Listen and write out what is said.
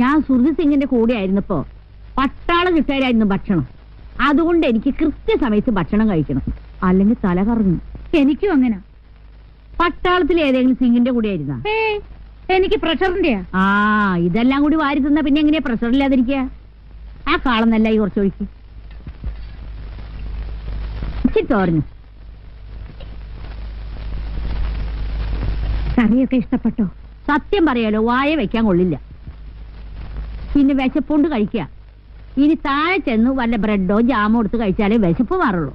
ഞാൻ സുഹൃത് സിംഗിന്റെ കൂടെ ആയിരുന്നപ്പോ പട്ടാളം കിട്ടാരായിരുന്നു ഭക്ഷണം. അതുകൊണ്ട് എനിക്ക് കൃത്യസമയത്ത് ഭക്ഷണം കഴിക്കണം. അല്ലെങ്കിൽ തല കറങ്ങും. എനിക്കും അങ്ങനെ. പട്ടാളത്തിൽ ഏതെങ്കിലും സിംഗിന്റെ കൂടെ ആയിരുന്ന? എനിക്ക് പ്രഷറിന്റെയാ. ആ ഇതെല്ലാം കൂടി വാരി തന്ന പിന്നെ എങ്ങനെയാ പ്രഷർ ഇല്ലാതിരിക്കുക ആ കാളന്നല്ല ഈ കുറച്ച് ഒഴിക്ക്. തോരഞ്ഞു കറിയൊക്കെ ഇഷ്ടപ്പെട്ടോ? സത്യം പറയാലോ വായ വെക്കാൻ കൊള്ളില്ല. പിന്നെ വിശപ്പുണ്ട് കഴിക്കുക. ഇനി താഴെ ചെന്ന് വല്ല ബ്രെഡോ ജാമോ എടുത്ത് കഴിച്ചാലേ വിശപ്പ് മാറുള്ളൂ.